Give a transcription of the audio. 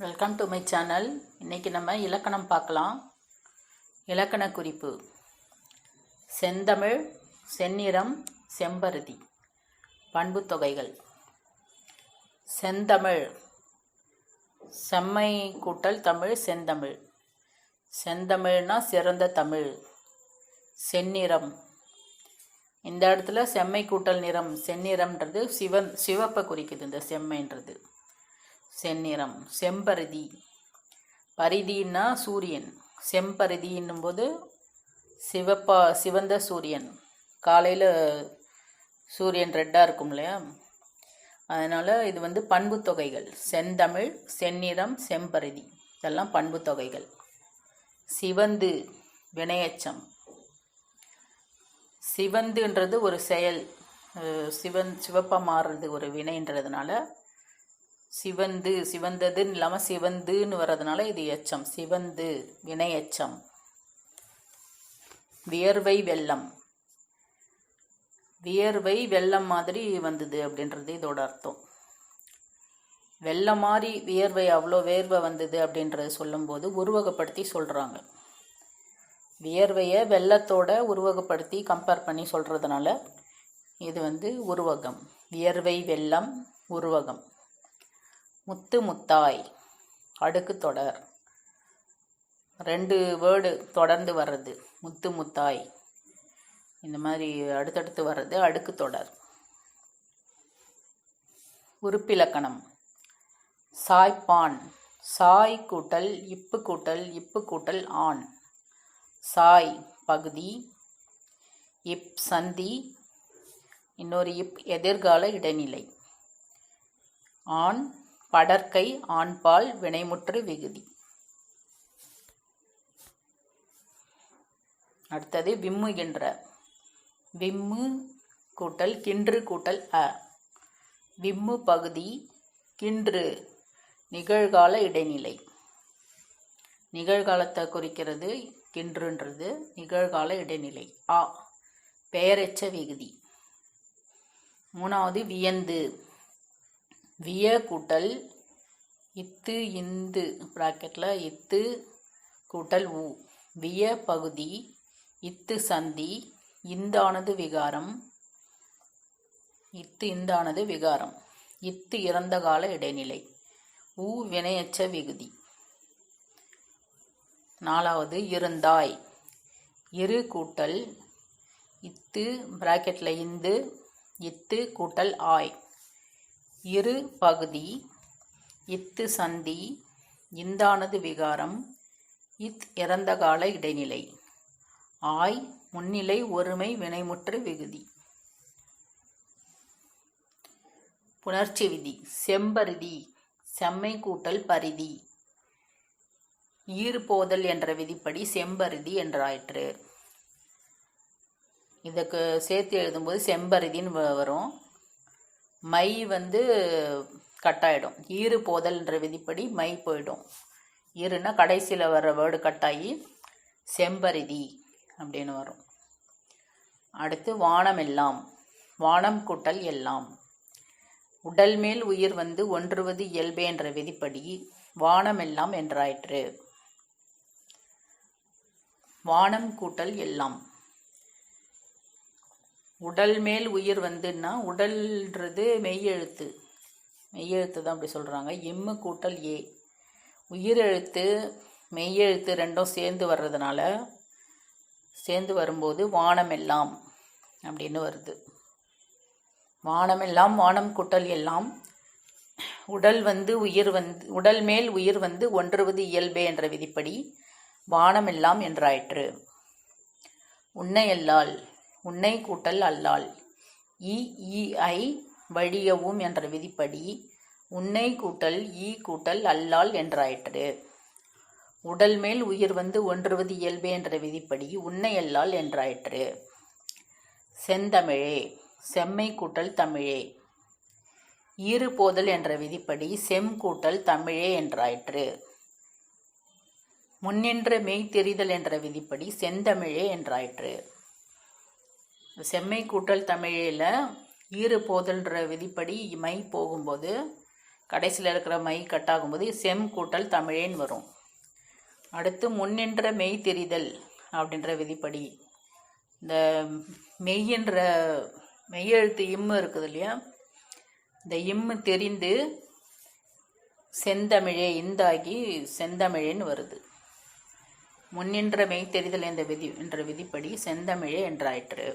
Welcome to my channel இன்றைக்கி நம்ம இலக்கணம் பார்க்கலாம். இலக்கண குறிப்பு. செந்தமிழ் செந்நிறம் செம்பருதி பண்பு தொகைகள். செந்தமிழ். செம்மை கூட்டல் தமிழ் செந்தமிழ். செந்தமிழ்னா சிறந்த தமிழ். செந்நிறம். இந்த இடத்துல செம்மை கூட்டல் நிறம் செந்நிறம்ன்றது சிவன் சிவப்பை குறிக்குது இந்த செம்மைன்றது. செந்நிறம் செம்பருதி. பரிதின்னா சூரியன். செம்பருதின்னும் போது சிவப்பா சிவந்த சூரியன். காலையில் சூரியன் ரெட்டாக இருக்கும் இல்லையா? அதனால் இது வந்து பண்பு தொகைகள். செந்தமிழ் செந்நிறம் செம்பருதி. இதெல்லாம் பண்பு தொகைகள். சிவந்து வினையச்சம். சிவந்துன்றது ஒரு செயல். சிவன் சிவப்பாக மாறுறது ஒரு வினைன்றதுனால சிவந்து சிவந்ததுன்னு இல்லாமல் சிவந்துன்னு வர்றதுனால இது எச்சம். சிவந்து வினை எச்சம். வியர்வை வெள்ளம். வியர்வை வெள்ளம் மாதிரி வந்தது அப்படின்றது இதோட அர்த்தம். வெள்ளம் மாதிரி வியர்வை அவ்வளோ வேர்வை வந்தது அப்படின்றத சொல்லும்போது உருவகப்படுத்தி சொல்கிறாங்க வியர்வையை வெள்ளத்தோட உருவகப்படுத்தி கம்பேர் பண்ணி சொல்கிறதுனால இது வந்து உருவகம். வியர்வை வெள்ளம் உருவகம். முத்து முத்தாய். அடுக்கு தொடர். ரெண்டு வேர்டு தொடர்ந்து வர்றது. முத்து முத்தாய். இந்த மாதிரி அடுத்தடுத்து வர்றது அடுக்கு தொடர். உறுப்பிலக்கணம். சாய்ப்பான். சாய் கூட்டல் இப்பு கூட்டல் இப்பு கூட்டல் ஆண். சாய் பகுதி. இப் சந்தி. இன்னொரு இப் எதிர்கால இடைநிலை. ஆண் படற்கை ஆண்பால் வினைமுற்று விகுதி. அடுத்தது விம்முகின்ற விம்மு கூட்டல் கின்று கூட்டல் அ. விம்மு பகுதி கின்று நிகழ்கால இடைநிலை. நிகழ்காலத்தை குறிக்கிறது கின்றுன்றது நிகழ்கால இடைநிலை ஆ பெயரெச்ச விகுதி. மூணாவது வியந்து. விய கூட்டல் இத்து இந்து ப்ராக்கெட்டில் இத்து கூட்டல் உ. விய பகுதி இத்து சந்தி இந்தானது விகாரம். இத்து இந்தானது விகாரம். இத்து இறந்த கால இடைநிலை. உ வினையச்ச விகுதி. நாலாவது இருந்தாய். இரு கூட்டல் இத்து பிராக்கெட்டில் இந்து இத்து கூட்டல் ஆய். இரு பகுதி இத்து சந்தி இந்தானது விகாரம் இத் இறந்த கால இடைநிலை. ஆய் முன்னிலை ஒருமை வினைமுற்று விகுதி. புணர்ச்சி விதி செம்பருதி செம்மை கூட்டல் பரிதி. ஈர்போதல் என்ற விதிப்படி செம்பருதி என்றாயிற்று. இதுக்கு சேர்த்து எழுதும்போது செம்பருதின்னு வரும். மை வந்து கட்டாயிடும். ஈறு போதல்ன்ற விதிப்படி மை போயிடும். ஈறுனா கடைசியில் வர்ற வேர்டு கட்டாகி செம்பருதி அப்படின்னு வரும். அடுத்து வானம் எல்லாம் வானம் கூட்டல் எல்லாம். உடல் மேல் உயிர் வந்து ஒன்றுவது இயல்பே என்ற விதிப்படி வானம் எல்லாம் என்றாயிற்று. வானம் கூட்டல் எல்லாம். உடல் மேல் உயிர் வந்துன்னா உடல்ன்றது மெய்யெழுத்து. மெய்யெழுத்து தான் அப்படி சொல்கிறாங்க எம்மு கூட்டல் ஏ. உயிரெழுத்து மெய்யெழுத்து ரெண்டும் சேர்ந்து வர்றதுனால சேர்ந்து வரும்போது வானமெல்லாம் அப்படின்னு வருது. வானமெல்லாம் வானம் கூட்டல் எல்லாம். உடல் வந்து உயிர் வந்து உடல் மேல் உயிர் வந்து ஒன்றுவது இயல்பே என்ற விதிப்படி வானமெல்லாம் என்றாயிற்று. உன்னையல்லால் உன்னை கூட்டல் அல்லால் இஇஐ ஈ வழியவும் என்ற விதிப்படி உன்னை கூட்டல் ஈ கூட்டல் அல்லால் என்றாயிற்று. உடல் மேல் உயிர் வந்து ஒன்றுவது இயல்பே என்ற விதிப்படி உன்னை அல்லால் என்றாயிற்று. செந்தமிழே செம்மை கூட்டல் தமிழே. ஈறு போதல் என்ற விதிப்படி செம் கூட்டல் தமிழே என்றாயிற்று. முன்னின்ற மெய்தெரிதல் என்ற விதிப்படி செந்தமிழே என்றாயிற்று. செம்மை கூட்டல் தமிழில் ஈறு போதல்ன்ற விதிப்படி மை போகும்போது கடைசியில் இருக்கிற மை கட்டாகும்போது செம் கூட்டல் தமிழேன்னு வரும். அடுத்து முன்னின்ற மெய் தெரிதல் அப்படின்ற விதிப்படி. இந்த மெய்யின்ற மெய்யெழுத்து இம்மு இருக்குது இல்லையா? இந்த இம்மு தெரிந்து செந்தமிழே இந்தாகி செந்தமிழேன்னு வருது. முன்னின்ற மெய் தெரிதல் என்ற விதி என்ற விதிப்படி செந்தமிழே என்றாயிற்று.